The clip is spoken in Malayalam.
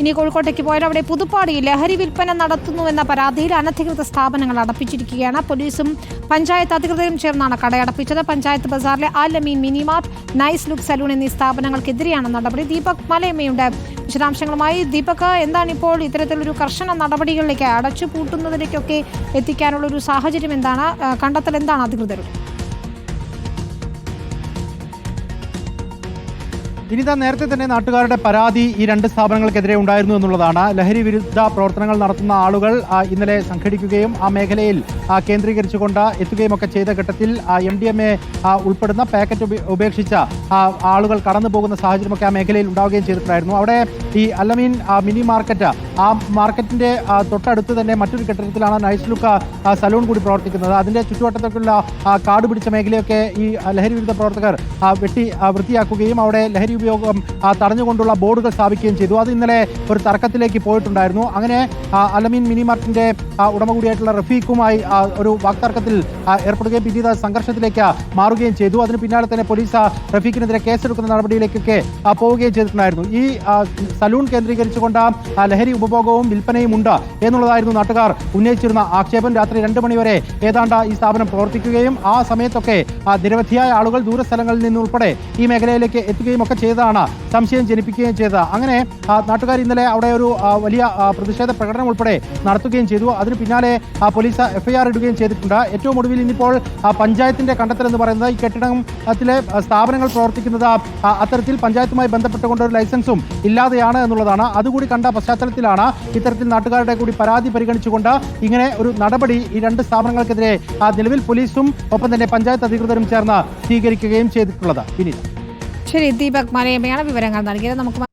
ഇനി കോഴിക്കോട്ടേക്ക് പോയാൽ അവിടെ പുതുപ്പാടിയിൽ ലഹരി വിൽപ്പന നടത്തുന്നുവെന്ന പരാതിയിൽ അനധികൃത സ്ഥാപനങ്ങൾ അടപ്പിച്ചിരിക്കുകയാണ്. പോലീസും പഞ്ചായത്ത് അധികൃതരും ചേർന്നാണ് കടയടപ്പിച്ചത് പഞ്ചായത്ത് ബസാറിലെ ആലമീൻ മിനിമാർട്ട് നൈസ് ലുക്ക് സലൂൺ എന്നീ സ്ഥാപനങ്ങൾക്കെതിരെയാണ് നടപടി. ദീപക് മലയമ്മയുണ്ട്. വിശദാംശങ്ങളുമായി ദീപക് എന്താണ് ഇപ്പോൾ ഇത്തരത്തിലൊരു കർശന നടപടികളിലേക്ക് അടച്ചു പൂട്ടുന്നതിലേക്കൊക്കെ എത്തിക്കാനുള്ള ഒരു സാഹചര്യം എന്താണ്? കണ്ടെത്തൽ എന്താണ് അധികൃതരുടെ? ഇനിതാ നേരത്തെ തന്നെ നാട്ടുകാരുടെ പരാതി ഈ രണ്ട് സ്ഥാപനങ്ങൾക്കെതിരെ ഉണ്ടായിരുന്നു എന്നുള്ളതാണ്. ലഹരി വിരുദ്ധ പ്രവർത്തനങ്ങൾ നടത്തുന്ന ആളുകൾ ഇന്നലെ സംഘടിക്കുകയും ആ മേഖലയിൽ കേന്ദ്രീകരിച്ചുകൊണ്ട് എത്തുകയും ഒക്കെ ചെയ്ത ഘട്ടത്തിൽ എം ഡി എം എ ഉൾപ്പെടുന്ന പാക്കറ്റ് ഉപേക്ഷിച്ച ആളുകൾ കടന്നു പോകുന്ന സാഹചര്യമൊക്കെ ആ മേഖലയിൽ ഉണ്ടാവുകയും ചെയ്തിട്ടുണ്ടായിരുന്നു. അവിടെ ഈ അലമീൻ മിനി മാർക്കറ്റ് ആ മാർക്കറ്റിന്റെ തൊട്ടടുത്ത് തന്നെ മറ്റൊരു കെട്ടിടത്തിലാണ് നൈസ് ലുക്ക് സലൂൺ കൂടി പ്രവർത്തിക്കുന്നത്. അതിന്റെ ചുറ്റുവട്ടത്തേക്കുള്ള കാട് പിടിച്ച മേഖലയൊക്കെ ഈ ലഹരി വിരുദ്ധ പ്രവർത്തകർ വെട്ടി വൃത്തിയാക്കുകയും അവിടെ ലഹരി ആ, തടഞ്ഞുകൊണ്ടുള്ള ബോർഡുകൾ സ്ഥാപിക്കുകയും ചെയ്തു. അത് ഇന്നലെ ഒരു തർക്കത്തിലേക്ക് പോയിട്ടുണ്ടായിരുന്നു. അങ്ങനെ അലമീൻ മിനിമാർട്ടിന്റെ ഉടമ കൂടിയായിട്ടുള്ള റഫീഖുമായി ഒരു വാക്തർക്കത്തിൽ ഏർപ്പെടുകയും പിന്നീട് സംഘർഷത്തിലേക്ക് മാറുകയും ചെയ്തു. അതിന് പിന്നാലെ തന്നെ പോലീസ് റഫീഖിനെതിരെ കേസെടുക്കുന്ന നടപടിയിലേക്കൊക്കെ പോവുകയും ചെയ്തിട്ടുണ്ടായിരുന്നു. ഈ സലൂൺ കേന്ദ്രീകരിച്ചുകൊണ്ട് ലഹരി ഉപഭോഗവും വിൽപ്പനയും ഉണ്ട് എന്നുള്ളതായിരുന്നു നാട്ടുകാർ ഉന്നയിച്ചിരുന്ന ആക്ഷേപം. രാത്രി രണ്ട് മണിവരെ ഏതാണ്ട് ഈ സ്ഥാപനം പ്രവർത്തിക്കുകയും ആ സമയത്തൊക്കെ നിരവധിയായ ആളുകൾ ദൂരസ്ഥലങ്ങളിൽ നിന്നുൾപ്പെടെ ഈ മേഖലയിലേക്ക് എത്തുകയും ഒക്കെ ചെയ്തതാണ്. സംശയം ജനിപ്പിക്കുകയും ചെയ്തത് അങ്ങനെ നാട്ടുകാർ ഇന്നലെ അവിടെ ഒരു വലിയ പ്രതിഷേധ പ്രകടനം ഉൾപ്പെടെ നടത്തുകയും ചെയ്തു. അതിന് പിന്നാലെ പോലീസ് എഫ്ഐആർ ഇടുകയും ചെയ്തിട്ടുണ്ട്. ഏറ്റവും ഒടുവിൽ ഇന്നിപ്പോൾ പഞ്ചായത്തിന്റെ കണ്ടെത്തൽ എന്ന് പറയുന്നത് ഈ കെട്ടിടത്തിലെ സ്ഥാപനങ്ങൾ പ്രവർത്തിക്കുന്നത് അത്തരത്തിൽ പഞ്ചായത്തുമായി ബന്ധപ്പെട്ടുകൊണ്ട് ഒരു ലൈസൻസും ഇല്ലാതെയാണ് എന്നുള്ളതാണ്. അതുകൂടി കണ്ട പശ്ചാത്തലത്തിലാണ് ഇത്തരത്തിൽ നാട്ടുകാരുടെ കൂടി പരാതി പരിഗണിച്ചുകൊണ്ട് ഇങ്ങനെ ഒരു നടപടി ഈ രണ്ട് സ്ഥാപനങ്ങൾക്കെതിരെ നിലവിൽ പോലീസും ഒപ്പം തന്നെ പഞ്ചായത്ത് അധികൃതരും ചേർന്ന് സ്വീകരിക്കുകയും ചെയ്തിട്ടുള്ളത്. വിനീത ശരി ദീപക് മലയമ്മയാണ് വിവരങ്ങൾ നൽകിയത് നമുക്ക്